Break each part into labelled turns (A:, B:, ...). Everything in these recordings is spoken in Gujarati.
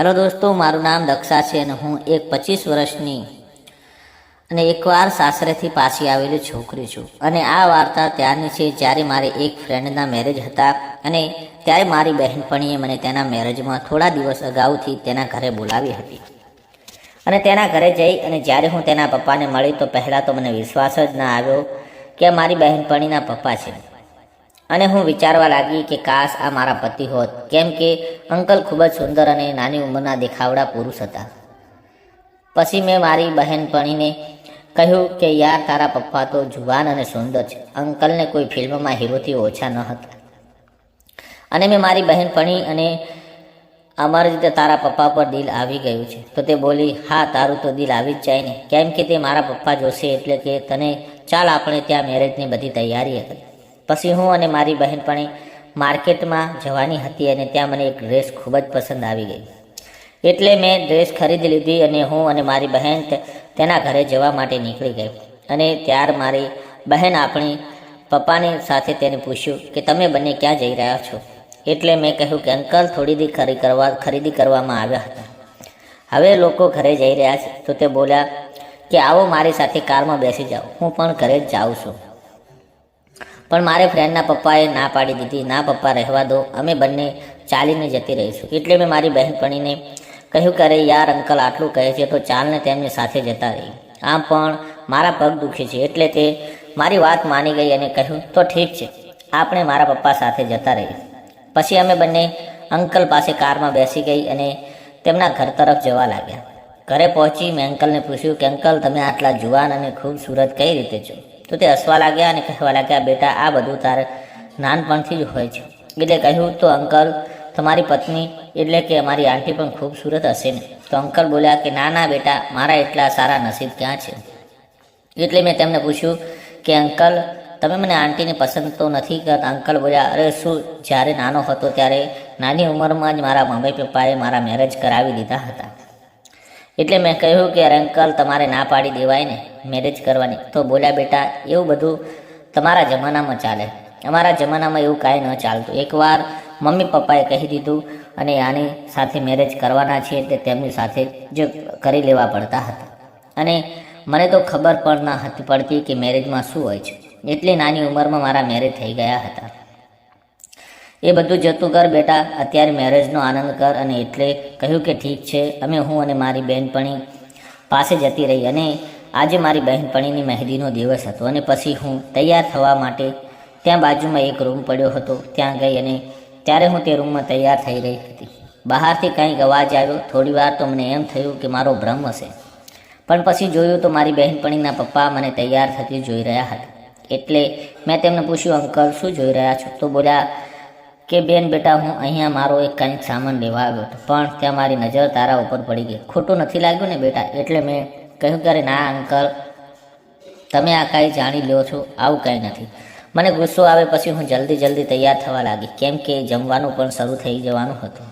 A: હેલો દોસ્તો, મારું નામ દક્ષા છે અને હું એક પચીસ વર્ષની અને એકવાર સાસરેથી પાછી આવેલી છોકરી છું. અને આ વાર્તા ત્યારની છે જ્યારે મારે એક ફ્રેન્ડના મેરેજ હતા અને ત્યારે મારી બહેનપણીએ મને તેના મેરેજમાં થોડા દિવસ અગાઉથી તેના ઘરે બોલાવી હતી. અને તેના ઘરે જઈ અને જ્યારે હું તેના પપ્પાને મળી તો પહેલાં તો મને વિશ્વાસ જ ના આવ્યો કે મારી બહેનપણીના પપ્પા છે. અને હું વિચારવા લાગી કે કાશ આ મારા પતિ હોત. કેમ કે અંકલ ખૂબ જ સુંદર અને નાની ઉંમરના દેખાવડા પુરુષ હતા. પછી મેં મારી બહેનપણીને કહ્યું કે યાર, તારા પપ્પા તો જુવાન અને સુંદર છે. અંકલને કોઈ ફિલ્મમાં હીરોથી ઓછા ન હતા. અને મેં મારી બહેનપણી અને અમારી રીતે તારા પપ્પા પર દિલ આવી ગયું છે. તો તે બોલી, હા, તારું તો દિલ આવી જ જાય ને. કેમ કે તે મારા પપ્પા જોશે એટલે કે તને ચાલ આપણે ત્યાં મેરેજની બધી તૈયારી કરી. પછી હું અને મારી બહેનપણી માર્કેટમાં જવાની હતી અને ત્યાં મને એક ડ્રેસ ખૂબ જ પસંદ આવી ગઈ. એટલે મેં ડ્રેસ ખરીદી લીધી અને હું અને મારી બહેન તેના ઘરે જવા માટે નીકળી ગઈ. અને ત્યાર મારી બહેન આપણી પપ્પાની સાથે તેને પૂછ્યું કે તમે બંને ક્યાં જઈ રહ્યા છો? એટલે મેં કહ્યું કે અંકલ થોડી ખરી કરવા, ખરીદી કરવામાં આવ્યા હતા. હવે લોકો ઘરે જઈ રહ્યા છે તો તે બોલ્યા કે આવો મારી સાથે કારમાં બેસી જાઓ. હું પણ ઘરે જ જાઉં છું. પણ મારે ફ્રેન્ડના પપ્પાએ ના પાડી દીધી. ના, પપ્પા, રહેવા દો. અમે બંને ચાલીને જતી રહીશું. એટલે મેં મારી બહેનપણીને કહ્યું કે, અરે યાર, અંકલ આટલું કહે છે તો ચાલને તેમની સાથે જતા રહી. આમ પણ મારા પગ દુખે છે. એટલે તે મારી વાત માની ગઈ અને કહ્યું, તો ઠીક છે, આપણે મારા પપ્પા સાથે જતા રહી પછી અમે બંને અંકલ પાસે કારમાં બેસી ગઈ અને તેમના ઘર તરફ જવા લાગ્યા. ઘરે પહોંચી મેં અંકલને પૂછ્યું કે, અંકલ, તમે આટલા જુવાન અને ખૂબસૂરત કઈ રીતે છો? તો તે હસવા લાગ્યા અને કહેવા લાગ્યા, બેટા, આ બધું તારે નાનપણથી જ હોય છે. એટલે કહ્યું, તો અંકલ, તમારી પત્ની એટલે કે અમારી આંટી પણ ખૂબસૂરત હશે ને. તો અંકલ બોલ્યા કે, ના ના, બેટા, મારા એટલા સારા નસીબ ક્યાં છે? એટલે મેં તેમને પૂછ્યું કે, અંકલ, તમે મને આંટીને પસંદ તો નથી કરતા? અંકલ બોલ્યા, અરે, શું? જ્યારે નાનો હતો ત્યારે નાની ઉંમરમાં જ મારા મમ્મી પપ્પાએ મારા મેરેજ કરાવી દીધા હતા. એટલે મેં કહ્યું કે અરે અંકલ, તમારે ના પાડી દેવાય ને મેરેજ કરવાની. તો બોલ્યા, બેટા, એવું બધું તમારા જમાનામાં ચાલે. અમારા જમાનામાં એવું કાંઈ ન ચાલતું. એકવાર મમ્મી પપ્પાએ કહી દીધું અને આની સાથે મેરેજ કરવાના છે એટલે તેમની સાથે જ કરી લેવા પડતા હતા. અને મને તો ખબર પણ ન હતી પડતી કે મેરેજમાં શું હોય છે. એટલી નાની ઉંમરમાં મારા મેરેજ થઈ ગયા હતા. એ બધું જતું કર બેટા, અત્યારે મેરેજનો આનંદ કર અને એટલે કહ્યું કે ઠીક છે, અમે હું અને મારી બહેનપણી પાસે જતી રહી અને આજે મારી બહેનપણીની મહેંદીનો દિવસ હતો અને પછી હું તૈયાર થવા માટે ત્યાં બાજુમાં એક રૂમ પડ્યો હતો, ત્યાં ગઈ અને ત્યારે હું તે રૂમમાં તૈયાર થઈ રહી હતી. બહારથી કંઈક અવાજ આવ્યો, થોડી વાર તો મને એમ થયું કે મારો ભ્રમ હશે. પણ પછી જોયું તો મારી બહેનપણીના પપ્પા મને તૈયાર થતી જોઈ રહ્યા હતા. એટલે મેં તેમને પૂછ્યું, અંકલ, શું જોઈ રહ્યા છો? તો બોલ્યા કે બેન બેટા, હું અહીંયા મારો એક કંઈક સામાન લેવા આવ્યો હતો, પણ ત્યાં મારી નજર તારા ઉપર પડી ગઈ. ખોટું નથી લાગ્યું ને બેટા? એટલે મેં કહ્યું કે ના અંકલ, તમે આ કાંઈ જાણી લો છો, આવું કાંઈ નથી. મને ગુસ્સો આવે પછી હું જલ્દી જલ્દી તૈયાર થવા લાગી, કેમ કે જમવાનું પણ શરૂ થઈ જવાનું હતું.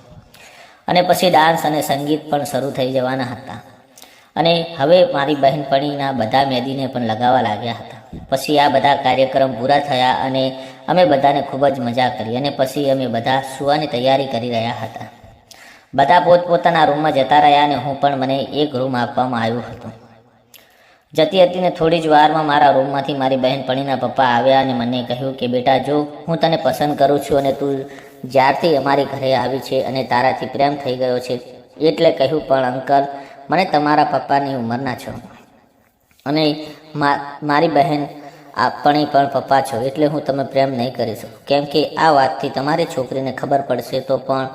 A: અને પછી ડાન્સ અને સંગીત પણ શરૂ થઈ જવાના હતા. અને હવે મારી બહેનપણીના બધા મેદીને પણ લગાવવા લાગ્યા હતા. પછી આ બધા કાર્યક્રમ પૂરા થયા અને અમે બધાને ખૂબ જ મજા કરી અને પછી અમે બધા સુવાની તૈયારી કરી રહ્યા હતા. બધા પોતપોતાના રૂમમાં જતા રહ્યા અને હું પણ મને એક રૂમ આપવામાં આવ્યું હતું. જતી હતી ને થોડી જ વારમાં મારા રૂમમાંથી મારી બહેનપણીના પપ્પા આવ્યા અને મને કહ્યું કે, બેટા, જો હું તને પસંદ કરું છું અને તું જ્યારથી અમારી ઘરે આવી છે અને તારાથી પ્રેમ થઈ ગયો છે, એટલે કહ્યું, પણ અંકલ, મને તમારા પપ્પાની ઉંમરના છો. અને મારી બહેન આપણે પણ પપ્પા છો, એટલે હું તમે પ્રેમ નહીં કરી શકું. કેમ કે આ વાતથી તમારી છોકરીને ખબર પડશે તો પણ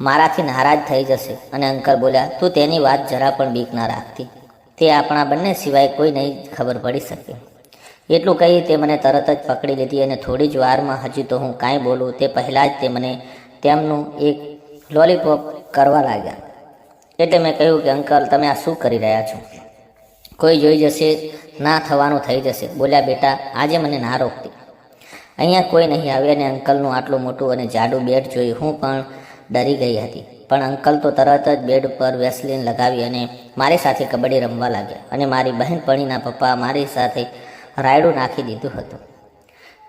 A: મારાથી નારાજ થઈ જશે. અને અંકલ બોલ્યા, તું તેની વાત જરા પણ બીક ના રાખતી. તે આપણા બંને સિવાય કોઈ નહીં ખબર પડી શકે. એટલું કહી તે મને તરત જ પકડી લીધી અને થોડી જ વારમાં હજી તો હું કાંઈ બોલું તે પહેલાં જ તે મને તેમનું એક લોલીપોપ કરવા લાગ્યા. એટલે મેં કહ્યું કે, અંકલ, તમે આ શું કરી રહ્યા છો? કોઈ જોઈ જશે ના થવાનું થઈ જશે. બોલ્યા, બેટા, આજે મને ના રોકતી. અહીંયા કોઈ નહીં આવ્યા અને અંકલનું આટલું મોટું અને જાડું બેડ જોઈ હું પણ ડરી ગઈ હતી. પણ અંકલ તો તરત જ બેડ પર વેસલીન લગાવી અને મારી સાથે કબડ્ડી રમવા લાગ્યા અને મારી બહેનપણીના પપ્પા મારી સાથે રાયડું નાખી દીધું હતું.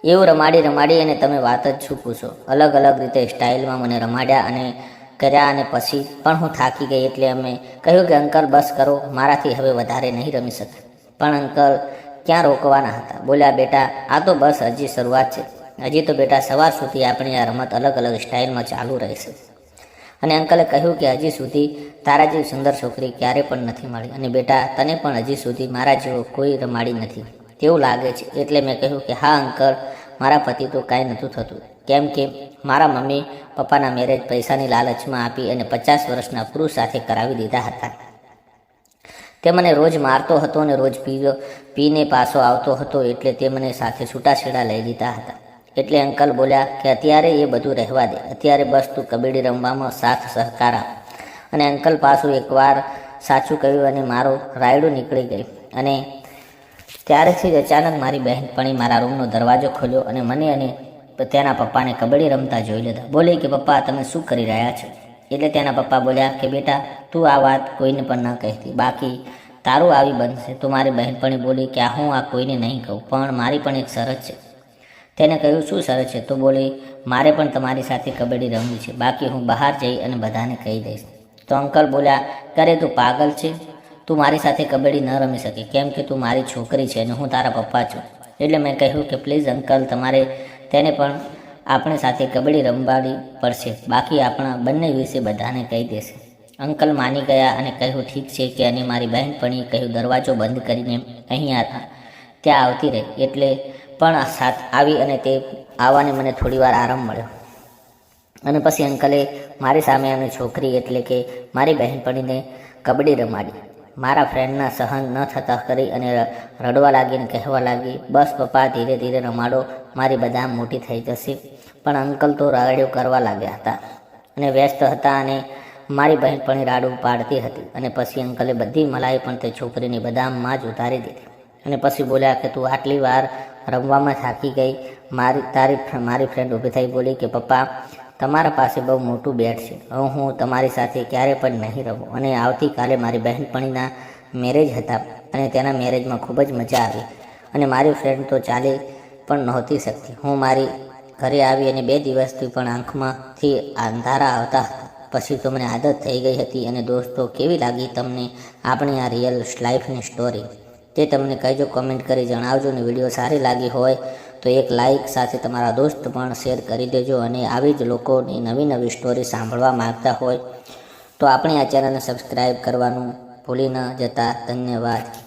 A: એવું રમાડી રમાડી અને તમે વાત જ શું પૂછો? અલગ અલગ રીતે સ્ટાઇલમાં મને રમાડ્યા અને કર્યા અને પછી પણ હું થાકી ગઈ એટલે અમે કહ્યું કે, અંકલ, બસ કરો. મારાથી હવે વધારે નહીં રમી શકે પણ અંકલ, ક્યાં રોકવાના હતા? બોલ્યા, બેટા, આ તો બસ હજી શરૂઆત છે. હજી તો બેટા સવાર સુધી આપણી આ રમત અલગ અલગ સ્ટાઇલમાં ચાલુ રહેશે. અને અંકલે કહ્યું કે, હજી સુધી તારા જેવી સુંદર છોકરી ક્યારે પણ નથી મળી. અને બેટા, તને પણ હજી સુધી મારા જેવો કોઈ રમાડી નથી. તેવું લાગે છે. એટલે મેં કહ્યું કે, હા, અંકલ, મારા પતિ તો કાંઈ નહોતું થતું. કેમ કે મારા મમ્મી પપ્પાના મેરેજ પૈસાની લાલચમાં આપી અને પચાસ વર્ષના પુરુષ સાથે કરાવી દીધા હતા. તે મને રોજ મારતો હતો અને રોજ પીવ્યો પીને પાછો આવતો હતો એટલે તે મને સાથે છૂટાછેડા લઈ લીધા હતા. એટલે અંકલ બોલ્યા કે અત્યારે એ બધું રહેવા દે, અત્યારે બસ તું કબડ્ડી રમવામાં સાથ સહકાર આપ. અને અંકલ પાછું એકવાર સાચું કહ્યું અને મારો રાયડું નીકળી ગયું. અને ત્યારેથી જ અચાનક મારી બહેનપણી મારા રૂમનો દરવાજો ખોલ્યો અને મને અને તેના પપ્પાને કબડ્ડી રમતા જોઈ લીધા. બોલી કે પપ્પા, તમે શું કરી રહ્યા છો? એટલે તેના પપ્પા બોલ્યા કે બેટા, તું આ વાત કોઈને પણ ન કહેતી. બાકી તારું આવી બનશે. તો મારી બહેનપણી બોલી કે આ હું આ કોઈને નહીં કહું, પણ મારી પણ એક શરત છે. તેને કહ્યું, શું શરત છે? તો બોલી, મારે પણ તમારી સાથે કબડ્ડી રમવી છે. બાકી હું બહાર જઈ અને બધાને કહી દઈશ. તો અંકલ બોલ્યા, કરે તું પાગલ છે? તું મારી સાથે કબડ્ડી ન રમી શકે. કેમ કે તું મારી છોકરી છે અને હું તારા પપ્પા છું. એટલે મેં કહ્યું કે, પ્લીઝ અંકલ, તમારે તેને પણ આપણી સાથે કબડ્ડી રમવાડી પડશે. બાકી આપણા બંને વિશે બધાને કહી દેશે. અંકલ માની ગયા અને કહ્યું, ઠીક છે કે અને મારી બહેનપણીએ કહ્યું, દરવાજો બંધ કરીને અહીંયા ત્યાં આવતી રહી. એટલે પણ સાથ આવી અને તે આવવાને મને થોડીવાર આરામ મળ્યો. અને પછી અંકલે મારી સામે અને છોકરી એટલે કે મારી બહેનપણીને કબડ્ડી રમાડી. મારા ફ્રેન્ડના સહન ન થતા કરી અને રડવા લાગી અને કહેવા લાગી, બસ પપ્પા, ધીરે ધીરે રમાડો મારી બધા મોટી થઈ જશે. પણ અંકલ તો રાડ્યો કરવા લાગ્યા હતા અને વ્યસ્ત હતા અને મારી બહેનપણી રાડું પાડતી હતી અને પછી અંકલે બધી મલાઈ પણ તે છોકરીની બદામમાં જ ઉતારી દીધી. અને પછી બોલ્યા કે તું આટલી વાર રમવામાં થાકી ગઈ. મારી, તારી મારી ફ્રેન્ડ ઊભી થઈ બોલી કે પપ્પા, તમારા પાસે બહુ મોટું બેટ છે. હવે હું તમારી સાથે ક્યારે પણ નહીં રહું અને આવતીકાલે મારી બહેનપણીના મેરેજ હતા અને તેના મેરેજમાં ખૂબ જ મજા આવી. અને મારી ફ્રેન્ડ તો ચાલી પણ નહોતી શકતી. હું મારી ઘરે આવી અને બે દિવસથી પણ આંખમાંથી અંધારા આવતા પછી તો મને આદત થઈ ગઈ હતી અને દોસ્તો, કેવી લાગી તમને આપણી આ રિયલ લાઈફની સ્ટોરી તે તમને કહેજો કોમેન્ટ કરી જણાવજો અને વીડિયો સારી લાગી હોય તો એક લાઇક સાથે તમારા દોસ્ત પણ શેર કરી દેજો અને આવી જ લોકોની નવી નવી સ્ટોરી સાંભળવા માગતા હોય તો આપણી આ ચેનલને સબસ્ક્રાઈબ કરવાનું ભૂલી ન જતા. ધન્યવાદ.